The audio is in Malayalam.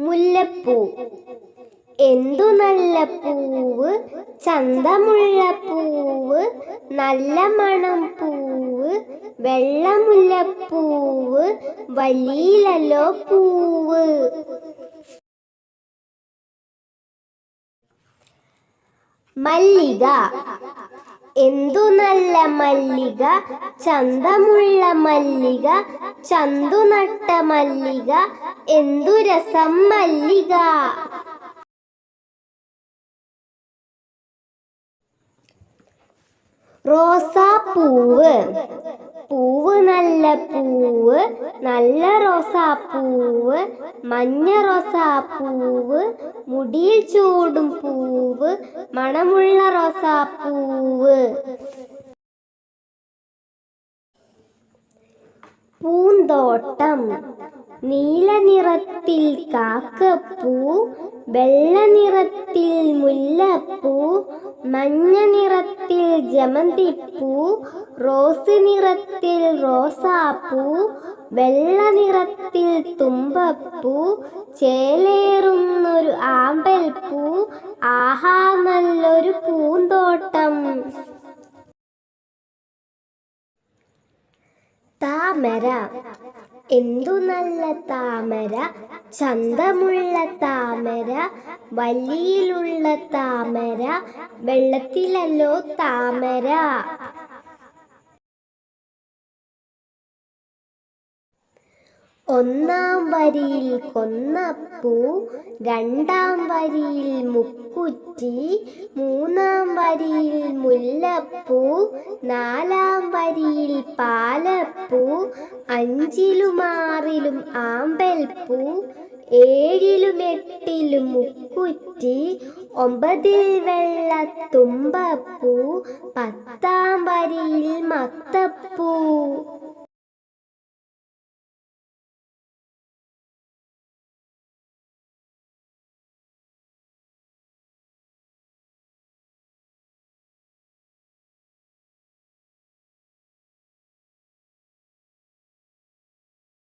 മുല്ലപ്പൂ. എന്തു നല്ല പൂവ്? ചന്തമുള്ള പൂവ്. നല്ല മണം പൂവ്. വെള്ളമുല്ലപ്പൂവ് വലിയിലല്ലോ പൂവ്. മല്ലിക. എന്തു നല്ല മല്ലിക? ചന്തമുള്ള മല്ലിക. ചന്തു നട്ട മല്ലിക. എന്തു രസം മല്ലിക? റോസാപ്പൂവ്. പൂവ് നല്ല പൂവ് നല്ല റോസാപ്പൂവ് മഞ്ഞ റോസാപ്പൂവ് മുടിയിൽ ചൂടും പൂവ് മണമുള്ള റോസാപ്പൂവ്. പൂന്തോട്ടം. നീല നിറത്തിൽ കാക്കപ്പൂ വെള്ള നിറത്തിൽ മുല്ലപ്പൂ മഞ്ഞ നിറത്തിൽ ജമന്തിപ്പൂ റോസ് നിറത്തിൽ റോസാപ്പൂ വെള്ള നിറത്തിൽ തുമ്പപ്പൂ ചേലേറുന്നൊരു ആമ്പൽപ്പൂ ആഹാ നല്ലൊരു പൂന്തോട്ടം. താമര എന്തു നല്ല താമര ചന്തമുള്ള താമര വലിയിലുള്ള താമര വെള്ളത്തിലല്ലോ താമര. ഒന്നാം വരിയിൽ കൊന്നപ്പൂ രണ്ടാം വരിയിൽ മുക്കുറ്റി മൂന്നാം വരിയിൽ മുല്ലപ്പൂ നാലാം വരിയിൽ പാലപ്പൂ അഞ്ചിലും ആറിലും ആമ്പൽപ്പൂ ഏഴിലും എട്ടിലും മുക്കുറ്റി ഒമ്പതിൽ വെള്ള തുമ്പപ്പൂ പത്താം വരിയിൽ മത്തപ്പൂ.